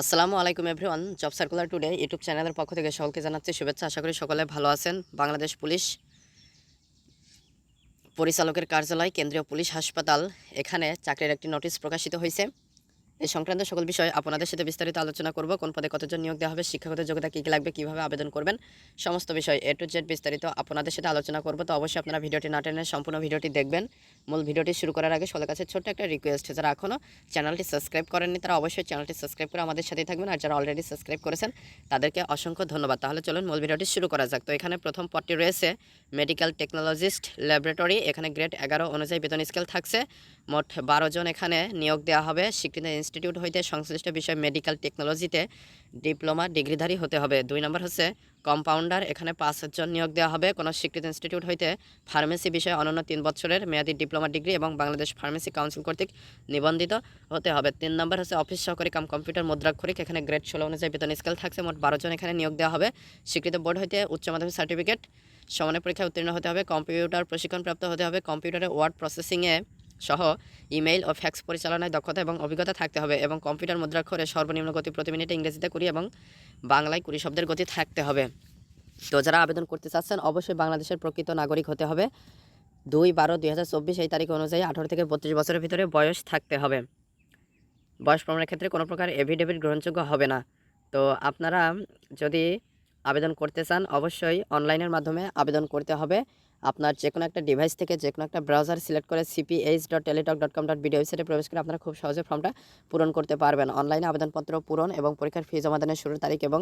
আসসালামু আলাইকুম everyone, job circular today YouTube চ্যানেলের পক্ষ থেকে সকলকে জানাচ্ছি শুভেচ্ছা। আশা করি সকলে ভালো আছেন। বাংলাদেশ পুলিশ পরিচালকের কার্যালয়, কেন্দ্রীয় পুলিশ হাসপাতাল, এখানে চাকরির একটি নোটিশ প্রকাশিত হয়েছে। এই সংক্রান্ত সকল বিষয় আপনাদের সাথে বিস্তারিত আলোচনা করব, কোন পদে কতজন নিয়োগ দেওয়া হবে, শিক্ষাগত যোগ্যতা কী কী লাগবে, কীভাবে আবেদন করবেন, সমস্ত বিষয় এ টু জেড বিস্তারিত আপনাদের সাথে আলোচনা করব। তো অবশ্যই আপনারা ভিডিওটি না টেনে সম্পূর্ণ ভিডিওটি দেখবেন। মূল ভিডিওটি শুরু করার আগে সবার কাছে ছোট্ট একটা রিকোয়েস্ট যারা এখনও চ্যানেলটি সাবস্ক্রাইব করেননি, তারা অবশ্যই চ্যানেলটি সাবস্ক্রাইব করে আমাদের সাথেই থাকবেন। আর যারা অলরেডি সাবস্ক্রাইব করেছেন, তাদেরকে অসংখ্য ধন্যবাদ। তাহলে চলুন মূল ভিডিওটি শুরু করা যাক। তো এখানে প্রথম পদটি রয়েছে মেডিকেল টেকনোলজিস্ট ল্যাবরেটরি এখানে গ্রেড এগারো অনুযায়ী বেতন স্কেল থাকছে। মোট বারো জন এখানে নিয়োগ দেওয়া হবে। স্বীকৃত ইনস্টিটিউট হইতে সংশ্লিষ্ট বিষয় মেডিকেল টেকনোলজিতে ডিপ্লোমা ডিগ্রিধারী হতে হবে। দুই নম্বর হচ্ছে, কম্পাউন্ডার এখানে পাঁচজন নিয়োগ দেওয়া হবে। কোনো স্বীকৃত ইনস্টিটিউট হইতে ফার্মেসি বিষয়ে অনন্য তিন বছরের মেয়াদী ডিপ্লোমা ডিগ্রি এবং বাংলাদেশ ফার্মেসি কাউন্সিল কর্তৃক নিবন্ধিত হতে হবে। তিন নম্বর হচ্ছে, অফিস সহকারী কাম কম্পিউটার মুদ্রাক্ষরিক এখানে গ্রেড ষোলো অনুযায়ী বেতন স্কেল থাকছে। মোট বারো জন এখানে নিয়োগ দেওয়া হবে। স্বীকৃত বোর্ড হইতে উচ্চ মাধ্যমিক সার্টিফিকেট সমানের পরীক্ষায় উত্তীর্ণ হতে হবে। কম্পিউটার প্রশিক্ষণপ্রাপ্ত হতে হবে। কম্পিউটারে ওয়ার্ড প্রসেসিংয়ে সহ ইমেইল ও ফ্যাক্স পরিচালনায় দক্ষতা এবং অভিজ্ঞতা থাকতে হবে এবং কম্পিউটার মুদ্রাক্ষরে সর্বনিম্ন গতি প্রতি মিনিটে ইংরেজিতে কুড়ি এবং বাংলায় কুড়ি শব্দের গতি থাকতে হবে। তো যারা আবেদন করতে চাচ্ছেন, অবশ্যই বাংলাদেশের প্রকৃত নাগরিক হতে হবে। দুই বারো দুই হাজার চব্বিশ এই তারিখ অনুযায়ী আঠারো থেকে বত্রিশ বছরের ভিতরে বয়স থাকতে হবে। বয়স প্রমাণের ক্ষেত্রে কোনো প্রকার এভিডেভিট গ্রহণযোগ্য হবে না। তো আপনারা যদি আবেদন করতে চান, অবশ্যই অনলাইনের মাধ্যমে আবেদন করতে হবে। আপনার যে কোনো একটা ডিভাইস থেকে যে কোনো একটা ব্রাউজার সিলেক্ট করে CPH dot Teletalk dot com dot video ওয়েবসাইটে প্রবেশ করে আপনারা খুব সহজে ফর্মটা পূরণ করতে পারবেন। অনলাইনে আবেদনপত্র পূরণ এবং পরীক্ষার ফি জমা জমাদানের শুরুর তারিখ এবং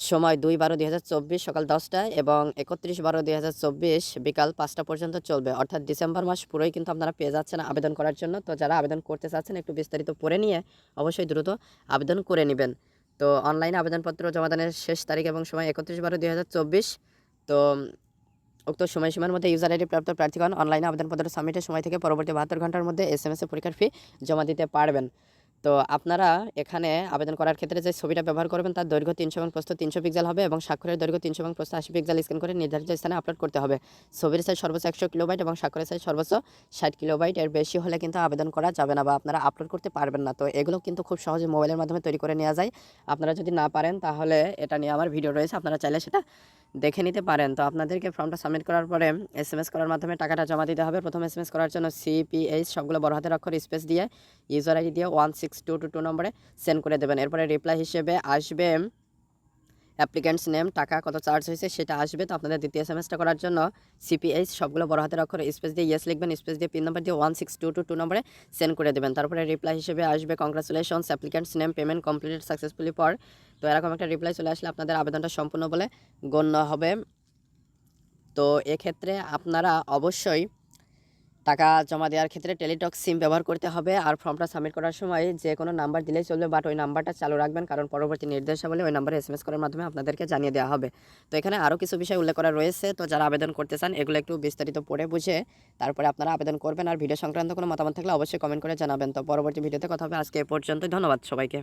সময় দুই বারো দুই সকাল দশটায় এবং একত্রিশ বারো দুই বিকাল পাঁচটা পর্যন্ত চলবে। অর্থাৎ ডিসেম্বর মাস পুরোই কিন্তু আপনারা পেয়ে যাচ্ছেন আবেদন করার জন্য। তো যারা আবেদন করতে চাচ্ছেন একটু বিস্তারিত পড়ে নিয়ে অবশ্যই দ্রুত আবেদন করে নেবেন। তো অনলাইনে আবেদনপত্র জমাদানের শেষ তারিখ এবং সময় একত্রিশ বারো দুই তো উক্ত সময়সীমার মধ্যে ইউজার আইডি প্রাপ্ত প্রার্থীগণ অনলাইনে আবেদনপত্র সাবমিটের সময় থেকে পরবর্তী বাহাত্তর ঘণ্টার মধ্যে এস এম পরীক্ষার ফি জমা দিতে পারবেন। তো আপনারা এখানে আবেদন করার ক্ষেত্রে যে ছবিটা ব্যবহার করবেন তার দৈর্ঘ্য তিনশো এবং প্রস্থ তিনশো পিক্সেল হবে এবং স্বাক্ষরের দৈর্ঘ্য তিনশো এবং প্রস্থ আশি পিক্সেল স্ক্যান করে নির্ধারিত স্থানে আপলোড করতে হবে। ছবির সাইজ সর্বোচ্চ একশো কিলোবাইট এবং স্বাক্ষরের সাইজ সর্বোচ্চ ষাট কিলোবাইট এর বেশি হলে কিন্তু আবেদন করা যাবে না বা আপনারা আপলোড করতে পারবেন না। তো এগুলো কিন্তু খুব সহজে মোবাইলের মাধ্যমে তৈরি করে নেওয়া যায়। আপনারা যদি না পারেন তাহলে এটা নিয়ে আমার ভিডিও রয়েছে, আপনারা চাইলে সেটা দেখে নিতে পারেন। তো আপনাদেরকে ফর্মটা সাবমিট করার পরে এস এম এস করার মাধ্যমে টাকাটা জমা দিতে হবে। প্রথম এস এম এস করার জন্য সিপিএইচ সবগুলো বড় হাতের অক্ষর স্পেস দিয়ে, ইউজার আইডি দিয়ে one six two two two নম্বরে সেন্ড করে দেবেন। এরপরে রিপ্লাই হিসেবে আসবে অ্যাপ্লিক্যান্টস নেম, টাকা, কত চার্জ হয়েছে সেটা আসবে। তো আপনাদের দ্বিতীয় সেমেস্টার করার জন্য সিপিএইচ সবগুলো বড় হাতের অক্ষর স্পেস দিয়ে ইয়েস লিখবেন স্পেস দিয়ে পিন নম্বর দিয়ে one six two two two নম্বরে সেন্ড করে দেবেন। তারপরে রিপ্লাই হিসেবে আসবে congratulations applicant's name payment completed successfully পর তো এরকম একটা রিপ্লাই চলে আসলে আপনাদের আবেদনটা সম্পূর্ণ বলে গণ্য হবে। তো এক্ষেত্রে আপনারা অবশ্যই টাকা জমা দেওয়ার ক্ষেত্রে টেলিটক সিম ব্যবহার করতে হবে আর ফর্মটা সাবমিট করার সময় যে কোনো নাম্বার দিলেই চলবে বাট ওই নাম্বারটা চালু রাখবেন কারণ পরবর্তী নির্দেশাবলী ওই নাম্বারে এসএমএস করার মাধ্যমে আপনাদেরকে জানিয়ে দেওয়া হবে। তো এখানে আরও কিছু বিষয় উল্লেখ করা রয়েছে, তো যারা আবেদন করতে চান এগুলো একটু বিস্তারিত পড়ে বুঝে তারপরে আপনারা আবেদন করবেন। আর ভিডিও সংক্রান্ত কোনো মতামত থাকলে অবশ্যই কমেন্ট করে জানাবেন। তো পরবর্তী ভিডিওতে কথা হবে, আজকে এ পর্যন্ত ধন্যবাদ সবাইকে।